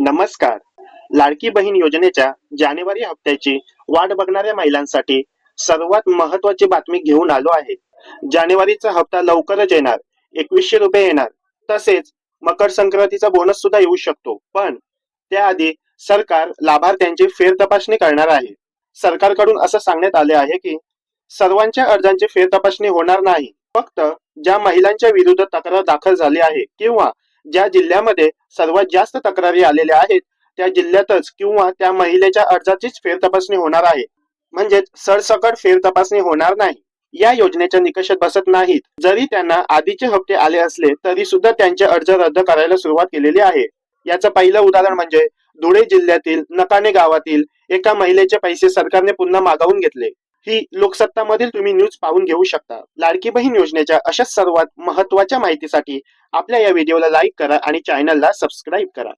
नमस्कार. लाडकी बहीण योजनेच्या जानेवारी हप्त्याची वाट बघणाऱ्या महिलांसाठी सर्वात महत्वाची बातमी घेऊन आलो आहे. जानेवारीचा हप्ता लवकरच येणार एकवीसशे रुपये येणार. तसेच मकर संक्रांतीचा बोनस सुद्धा येऊ शकतो. पण त्याआधी सरकार लाभार्थ्यांची फेर तपासणी करणार आहे. सरकारकडून असं सांगण्यात आले आहे की सर्वांच्या अर्जांची फेर तपासणी होणार नाही. फक्त ज्या महिलांच्या विरुद्ध तक्रार दाखल झाली आहे किंवा ज्या जिल्ह्यामध्ये सर्वात जास्त तक्रारी आलेल्या आहेत त्या जिल्ह्यातच किंवा त्या महिलेच्या अर्जाचीच फेर तपासणी होणार आहे. म्हणजेच सरसकट फेर तपासणी होणार नाही. या योजनेच्या निकषात बसत नाहीत. जरी त्यांना आधीचे हप्ते आले असले तरी सुद्धा त्यांचे अर्ज रद्द करायला सुरुवात केलेली आहे. याचं पहिलं उदाहरण म्हणजे धुळे जिल्ह्यातील नकाने गावातील एका महिलेचे पैसे सरकारने पुन्हा मागवून घेतले. ही लोकसत्ता मधील तुम्ही न्यूज पाहून घेऊ शकता. लाडकी बहीण योजनेच्या अशा सर्वात महत्त्वाच्या माहितीसाठी आपल्या या व्हिडिओला लाईक करा आणि चॅनलला सबस्क्राईब करा.